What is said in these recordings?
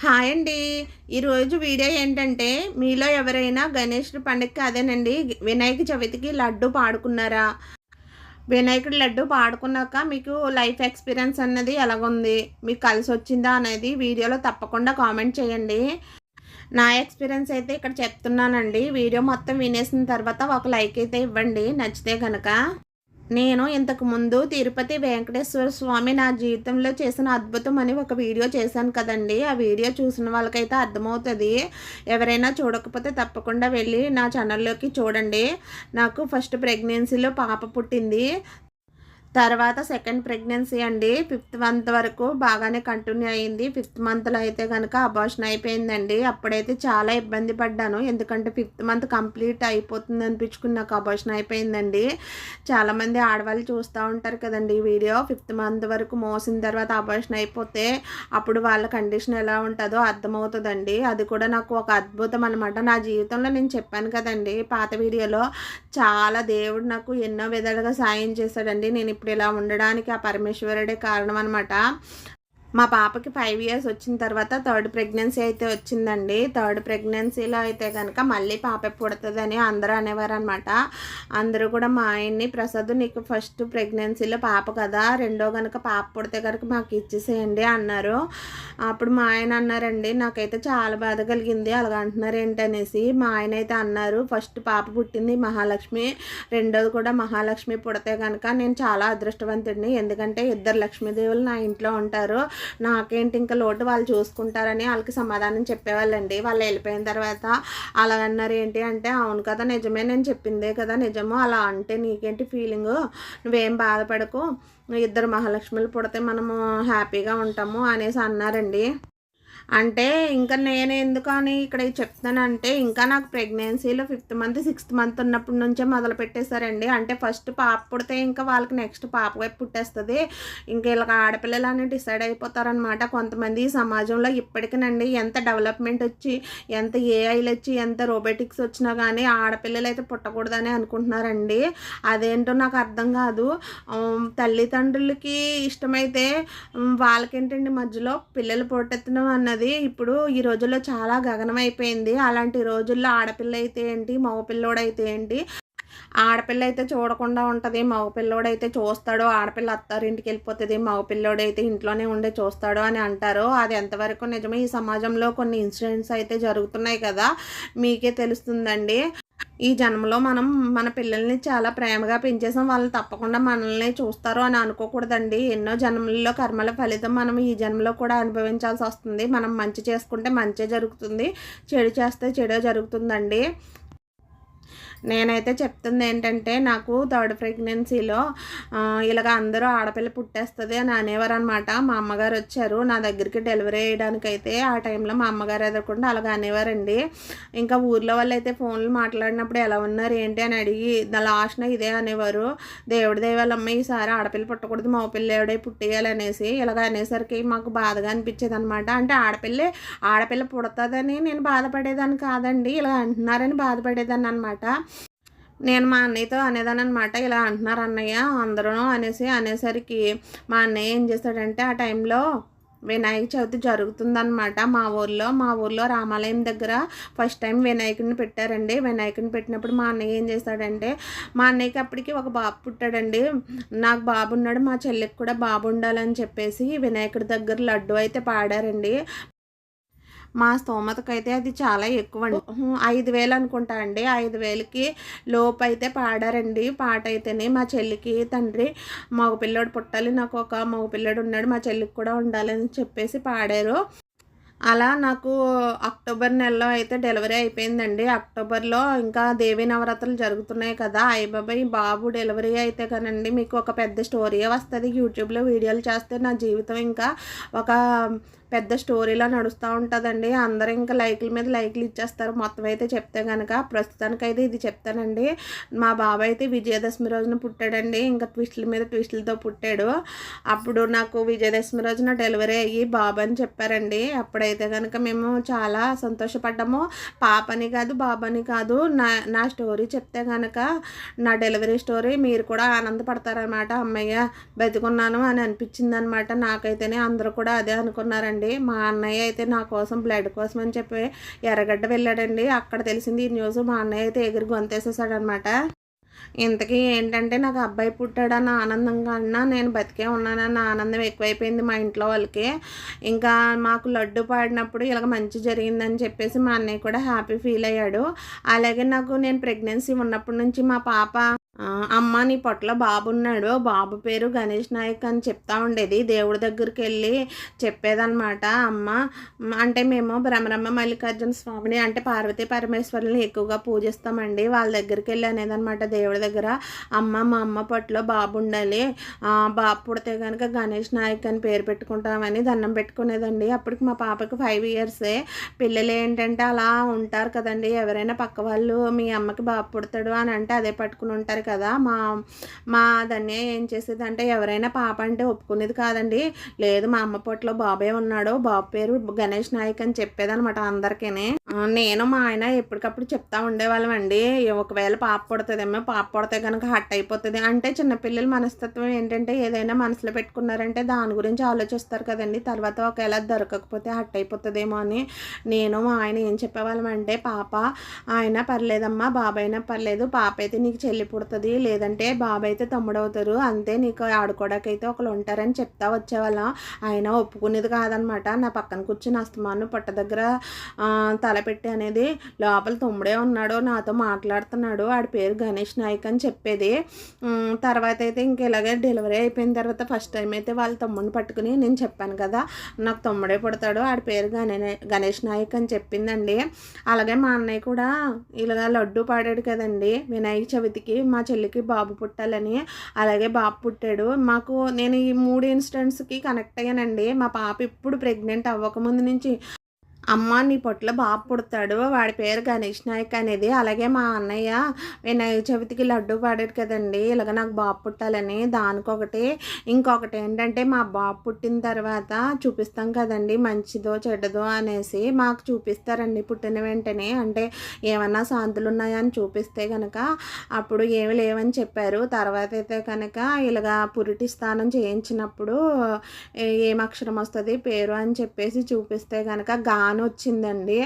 Hi అండి. ఈరోజు video ఏంటంటే మీలో ఎవరైనా గణేష్ పండుగకి అదేనండి వినాయక చవితికి లడ్డు పాడుకున్నారా? వినాయకుడి లడ్డు పాడుకున్నాక మీకు లైఫ్ ఎక్స్పీరియన్స్ అన్నది ఎలాగుంది? మీకు కలిసి వచ్చిందా అనేది వీడియోలో తప్పకుండా కామెంట్ చేయండి. నా ఎక్స్పీరియన్స్ అయితే ఇక్కడ చెప్తున్నానండి. వీడియో మొత్తం వినేసిన తర్వాత ఒక లైక్ అయితే ఇవ్వండి. నచ్చితే కనుక నేను ఇంతకు ముందు తిరుపతి వెంకటేశ్వర స్వామి నా జీవితంలో చేసిన అద్భుతం అని ఒక వీడియో చేశాను కదండి. ఆ వీడియో చూసిన వాళ్ళకైతే అర్థమవుతుంది. ఎవరైనా చూడకపోతే తప్పకుండా వెళ్ళి నా ఛానల్లోకి చూడండి. నాకు ఫస్ట్ ప్రెగ్నెన్సీలో పాప పుట్టింది. తర్వాత సెకండ్ ప్రెగ్నెన్సీ అండి. ఫిఫ్త్ మంత్ వరకు బాగానే కంటిన్యూ అయ్యింది ఫిఫ్త్ మంత్లో అయితే కనుక అబార్షన్ అయిపోయిందండి. అప్పుడైతే చాలా ఇబ్బంది పడ్డాను. ఎందుకంటే ఫిఫ్త్ మంత్ కంప్లీట్ అయిపోతుంది అనిపించుకుని నాకు అబార్షన్ అయిపోయిందండి. చాలామంది ఆడవాళ్ళు చూస్తూ ఉంటారు కదండి వీడియో. ఫిఫ్త్ మంత్ వరకు మోసిన తర్వాత అబార్షన్ అయిపోతే అప్పుడు వాళ్ళ కండిషన్ ఎలా ఉంటుందో అర్థమవుతుందండి. అది కూడా నాకు ఒక అద్భుతం అనమాట నా జీవితంలో నేను చెప్పాను కదండి పాత వీడియోలో చాలా దేవుడు నాకు ఎన్నో విధాలుగా సాయం చేశాడండి. నేను ఇప్పుడు ఇప్పుడు ఇలా ఉండడానికి ఆ పరమేశ్వరుడే కారణం అనమాట మా పాపకి ఫైవ్ ఇయర్స్ వచ్చిన తర్వాత థర్డ్ ప్రెగ్నెన్సీ అయితే వచ్చిందండి. థర్డ్ ప్రెగ్నెన్సీలో అయితే కనుక మళ్ళీ పాప పుడుతుందని అందరూ అనేవారు అనమాట అందరూ కూడా మా ఆయన్ని ప్రసాద్ నీకు ఫస్ట్ ప్రెగ్నెన్సీలో పాప కదా రెండో కనుక పాప పుడితే కనుక మాకు ఇచ్చేసేయండి అన్నారు. అప్పుడు మా ఆయన అన్నారండి నాకైతే చాలా బాధ కలిగింది అలాగ అంటున్నారు ఏంటనేసి. మా ఆయన అయితే అన్నారు ఫస్ట్ పాప పుట్టింది మహాలక్ష్మి రెండోది కూడా మహాలక్ష్మి పుడితే కనుక నేను చాలా అదృష్టవంతుడిని ఎందుకంటే ఇద్దరు లక్ష్మీదేవులు నా ఇంట్లో ఉంటారు. నాకేంటి ఇంకా లోటు వాళ్ళు చూసుకుంటారని వాళ్ళకి సమాధానం చెప్పేవాళ్ళండి. వాళ్ళు వెళ్ళిపోయిన తర్వాత అలాగన్నారు ఏంటి అంటే అవును కదా నిజమే నేను చెప్పిందే కదా నిజము. అలా అంటే నీకేంటి ఫీలింగు నువ్వేం బాధపడకు. ఇద్దరు మహాలక్ష్మిలు పుడితే మనము హ్యాపీగా ఉంటాము అనేసి అన్నారండి. అంటే ఇంకా నేను ఎందుకని ఇక్కడ చెప్తానంటే ఇంకా నాకు ప్రెగ్నెన్సీలో ఫిఫ్త్ మంత్ సిక్స్త్ మంత్ ఉన్నప్పటి నుంచే మొదలు పెట్టేశారండి. అంటే ఫస్ట్ పాప పుడితే ఇంకా వాళ్ళకి నెక్స్ట్ పాప వైపు పుట్టేస్తుంది. ఇంకా ఇలా ఆడపిల్లలు అని డిసైడ్ అయిపోతారనమాట కొంతమంది ఈ సమాజంలో ఇప్పటికీనండి ఎంత డెవలప్మెంట్ వచ్చి ఎంత ఏఐలు వచ్చి ఎంత రోబోటిక్స్ వచ్చినా కానీ ఆడపిల్లలు అయితే పుట్టకూడదని అనుకుంటున్నారండి. అదేంటో నాకు అర్థం కాదు. తల్లిదండ్రులకి ఇష్టమైతే వాళ్ళకేంటండి మధ్యలో పిల్లలు పుట్టెత్తడం అన్నది అన్నది ఇప్పుడు ఈ రోజుల్లో చాలా గగనం అయిపోయింది అలాంటి రోజుల్లో ఆడపిల్ల అయితే ఏంటి మగపిల్లోడైతే ఏంటి? ఆడపిల్ల అయితే చూడకుండా ఉంటుంది. మగపిల్లోడైతే చూస్తాడు. ఆడపిల్ల అత్తారింటికి వెళ్ళిపోతుంది. మగపిల్లోడైతే ఇంట్లోనే ఉండే చూస్తాడు అని అంటారు. అది ఎంతవరకు నిజమే ఈ సమాజంలో కొన్ని ఇన్సిడెంట్స్ అయితే జరుగుతున్నాయి కదా. మీకే తెలుస్తుందండి. ఈ జన్మలో మనం మన పిల్లల్ని చాలా ప్రేమగా పెంచేసాం. వాళ్ళు తప్పకుండా మనల్ని చూస్తారు అని అనుకోకూడదండి. ఎన్నో జన్మల్లో కర్మల ఫలితం మనం ఈ జన్మలో కూడా అనుభవించాల్సి వస్తుంది. మనం మంచి చేసుకుంటే మంచి జరుగుతుంది. చెడు చేస్తే చెడు జరుగుతుందండి. నేనైతే చెప్తుంది ఏంటంటే నాకు థర్డ్ ప్రెగ్నెన్సీలో ఇలాగ అందరూ ఆడపిల్ల పుట్టేస్తుంది అని అనేవారు అనమాట మా అమ్మగారు వచ్చారు నా దగ్గరికి డెలివరీ అయితే ఆ టైంలో మా అమ్మగారు ఎదురకుండా అలాగ అనేవారండి. ఇంకా ఊర్లో వాళ్ళు అయితే ఫోన్లు మాట్లాడినప్పుడు ఎలా ఉన్నారు ఏంటి అని అడిగి నా లాస్ట్న ఇదే అనేవారు. దేవుడి దేవాలమ్మ ఈసారి ఆడపిల్ల పుట్టకూడదు మా పిల్లేడే పుట్టేయాలి అనేసి ఇలాగ అనేసరికి మాకు బాధగా అనిపించేది అనమాట అంటే ఆడపిల్లే ఆడపిల్ల పుడతాదని నేను బాధపడేదాన్ని కాదండి ఇలా అంటున్నారని బాధపడేదాన్ని అనమాట నేను మా అన్నయ్యతో అనేదాని అనమాట ఇలా అంటున్నారు అన్నయ్య అందరూ అనేసి అనేసరికి మా అన్నయ్య ఏం చేస్తాడంటే ఆ టైంలో వినాయక చవితి జరుగుతుందనమాట మా ఊర్లో. మా ఊర్లో రామాలయం దగ్గర ఫస్ట్ టైం వినాయకుడిని పెట్టారండి. వినాయకుడిని పెట్టినప్పుడు మా అన్నయ్య ఏం చేస్తాడంటే మా అన్నయ్యకి అప్పటికి ఒక బాబు పుట్టాడండి. నాకు బాబు ఉన్నాడు మా చెల్లికి కూడా బాబు ఉండాలని చెప్పేసి వినాయకుడి దగ్గర లడ్డు అయితే పాడారండి. మా స్తోమతకైతే అది చాలా ఎక్కువ అండి ఐదు వేలు అనుకుంటా అండి. ఐదు వేలకి లోపు అయితే పాడారండి. పాట అయితేనే మా చెల్లికి తండ్రి మగపిల్లోడు పుట్టాలి నాకు ఒక మగపిల్లోడు ఉన్నాడు మా చెల్లికి కూడా ఉండాలని చెప్పేసి పాడారు. అలా నాకు అక్టోబర్ నెలలో అయితే డెలివరీ అయిపోయిందండి. అక్టోబర్లో ఇంకా దేవి నవరాత్రులు జరుగుతున్నాయి కదా. అయ్యబాబాయ్ బాబు డెలివరీ అయితే కానండి. మీకు ఒక పెద్ద స్టోరీ వస్తుంది. యూట్యూబ్లో వీడియోలు చేస్తే నా జీవితం ఇంకా ఒక పెద్ద స్టోరీలా నడుస్తూ ఉంటుందండి. అందరూ ఇంకా లైక్ల మీద లైక్లు ఇచ్చేస్తారు. మొత్తం అయితే చెప్తే కనుక ప్రస్తుతానికైతే ఇది చెప్తానండి. మా బాబాయ్ అయితే విజయదశమి రోజున పుట్టాడండి. ఇంకా ట్విస్టుల మీద ట్విస్టులతో పుట్టాడు. అప్పుడు నాకు విజయదశమి రోజున డెలివరీ అయ్యి బాబు అని చెప్పారండి. అప్పుడే అప్పుడైతే కనుక మేము చాలా సంతోషపడ్డాము. పాపని కాదు బాబాని కాదు నా నా స్టోరీ చెప్తే కనుక నా డెలివరీ స్టోరీ మీరు కూడా ఆనందపడతారనమాట అమ్మయ్య బతికున్నాను అని అనిపించింది అనమాట నాకైతేనే అందరూ కూడా అదే అనుకున్నారండి. మా అన్నయ్య అయితే నా కోసం బ్లడ్ కోసం అని చెప్పి ఎర్రగడ్డ వెళ్ళాడండి. అక్కడ తెలిసింది ఈ న్యూస్ మా అన్నయ్య అయితే ఎగిరి గొంతేసేసాడనమాట ఇంతకీ ఏంటంటే నాకు అబ్బాయి పుట్టాడన్న ఆనందంగా అన్నా నేను బతికే ఉన్నానన్న ఆనందం ఎక్కువైపోయింది మా ఇంట్లో వాళ్ళకి. ఇంకా మాకు లడ్డు పాడినప్పుడు ఇలాగ మంచి జరిగిందని చెప్పేసి మా అన్నయ్య కూడా హ్యాపీ ఫీల్ అయ్యాడు. అలాగే నాకు నేను ప్రెగ్నెన్సీ ఉన్నప్పటి నుంచి మా పాప అమ్మ నీ పొట్టలో బాబు ఉన్నాడు బాబు పేరు గణేష్ నాయక్ అని చెప్తా ఉండేది. దేవుడి దగ్గరికి వెళ్ళి చెప్పేదనమాట అమ్మ అంటే మేము బ్రహ్మరమ్మ మల్లికార్జున స్వామిని అంటే పార్వతీ పరమేశ్వరుని ఎక్కువగా పూజిస్తామండి. వాళ్ళ దగ్గరికి వెళ్ళి అనేదనమాట దేవుడి దగ్గర అమ్మ మా అమ్మ పొట్లో బాబు ఉండాలి బాబు పుడితే కనుక గణేష్ నాయక్ అని పేరు పెట్టుకుంటామని దండం పెట్టుకునేదండి. అప్పటికి మా పాపకి ఫైవ్ ఇయర్సే పిల్లలు ఏంటంటే అలా ఉంటారు కదండి. ఎవరైనా పక్క వాళ్ళు మీ అమ్మకి బాబు పుడతాడు అని అంటే అదే పట్టుకుని ఉంటారు కదా. మా మా ధన్య ఏం చేసేది అంటే ఎవరైనా పాప అంటే ఒప్పుకునేది కాదండి. లేదు మా అమ్మ పొట్టలో బాబే ఉన్నాడు. బాబు పేరు గణేష్ నాయక్ అని చెప్పేదనమాట అందరికీ నేను మా ఆయన ఎప్పటికప్పుడు చెప్తా ఉండేవాళ్ళం అండి ఒకవేళ పాప పుడుతుందేమో పాప పుడితే కనుక హట్ అయిపోతుంది. అంటే చిన్నపిల్లల మనస్తత్వం ఏంటంటే ఏదైనా మనసులో పెట్టుకున్నారంటే దాని గురించి ఆలోచిస్తారు కదండి. తర్వాత ఒకవేళ దొరకకపోతే హట్ అయిపోతుందేమో అని నేను మా ఆయన ఏం చెప్పేవాళ్ళం అంటే పాప ఆయన పర్లేదమ్మా బాబాయ్ అయినా పర్లేదు పాప అయితే నీకు చెల్లి పుడుతుంది లేదంటే బాబాయ్ అయితే తమ్ముడు అవుతారు అంతే నీకు ఆడుకోవడానికైతే ఒకళ్ళు ఉంటారని చెప్తా వచ్చేవాళ్ళం. ఆయన ఒప్పుకునేది కాదనమాట. నా పక్కన కూర్చుని అస్తమాను పొట్ట దగ్గర తల తలపెట్టి అనేది లోపల తమ్ముడే ఉన్నాడు నాతో మాట్లాడుతున్నాడు. ఆడి పేరు గణేష్ నాయక్ అని చెప్పేది. తర్వాత అయితే ఇంక ఇలాగే డెలివరీ అయిపోయిన తర్వాత ఫస్ట్ టైం అయితే వాళ్ళ తమ్ముడిని పట్టుకుని నేను చెప్పాను కదా నాకు తమ్ముడే పుడతాడు ఆడి పేరు గణే గణేష్ నాయక్ అని చెప్పిందండి. అలాగే మా అన్నయ్య కూడా ఇలాగ లడ్డు పాడాడు కదండి. వినాయక చవితికి మా చెల్లికి బాబు పుట్టాలని అలాగే బాబు పుట్టాడు. మాకు నేను ఈ మూడు ఇన్సిడెంట్స్కి కనెక్ట్ అయ్యానండి. మా పాప ఇప్పుడు ప్రెగ్నెంట్ అవ్వకముందు నుంచి అమ్మ నీ పొట్ల బాబు పుడతాడు వాడి పేరు గణేష్ నాయక్ అనేది. అలాగే మా అన్నయ్య వినాయక చవితికి లడ్డు పాడాడు కదండి ఇలాగ నాకు బాబు పుట్టాలని. దానికొకటి ఇంకొకటి ఏంటంటే మా బాబు పుట్టిన తర్వాత చూపిస్తాం కదండి మంచిదో చెడ్డదో అనేసి మాకు చూపిస్తారండి పుట్టిన వెంటనే. అంటే ఏమన్నా శాంతులు ఉన్నాయా అని చూపిస్తే కనుక అప్పుడు ఏమి లేవని చెప్పారు. తర్వాత అయితే కనుక ఇలాగ పురిటి స్నానం చేయించినప్పుడు ఏం అక్షరం వస్తుంది పేరు అని చెప్పేసి చూపిస్తే కనుక గాను వచ్చిందండి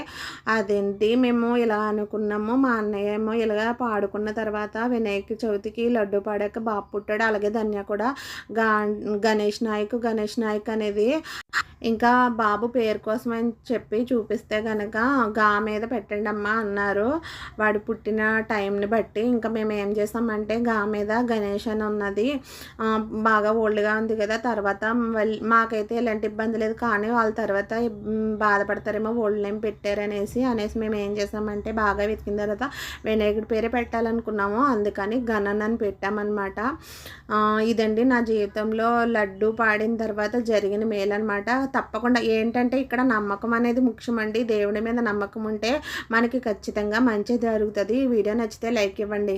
అదేంటి మేము ఇలా అనుకున్నాము మా అన్నయ్య ఏమో ఇలాగ పాడుకున్న తర్వాత వినాయక చవితికి లడ్డు పాడాక బాబు పుట్టాడు అలాగే ధన్య కూడా. గా గణేష్ నాయక్ గణేష్ నాయక్ అనేది ఇంకా బాబు పేరు కోసం అని చెప్పి చూపిస్తే కనుక గా మీద పెట్టండి అమ్మా అన్నారు. వాడు పుట్టిన టైంని బట్టి ఇంకా మేము ఏం చేసామంటే గా మీద గణేష్ అని ఉన్నది. బాగా ఓల్డ్గా ఉంది కదా తర్వాత మాకైతే ఎలాంటి ఇబ్బంది లేదు కానీ వాళ్ళ తర్వాత బాధపడతారు బాధపడతారేమో ఓల్డ్ నేమ్ పెట్టారనేసి అనేసి మేము ఏం చేసామంటే బాగా వెతికిన తర్వాత వినాయకుడి పేరే పెట్టాలనుకున్నాము. అందుకని గణన్ అని పెట్టామన్నమాట. ఇదండి నా జీవితంలో లడ్డు పాడిన తర్వాత జరిగిన మేలు అనమాట తప్పకుండా ఏంటంటే ఇక్కడ నమ్మకం అనేది ముఖ్యమండి. దేవుడి మీద నమ్మకం ఉంటే మనకి ఖచ్చితంగా మంచి జరుగుతుంది. వీడియో నచ్చితే లైక్ ఇవ్వండి.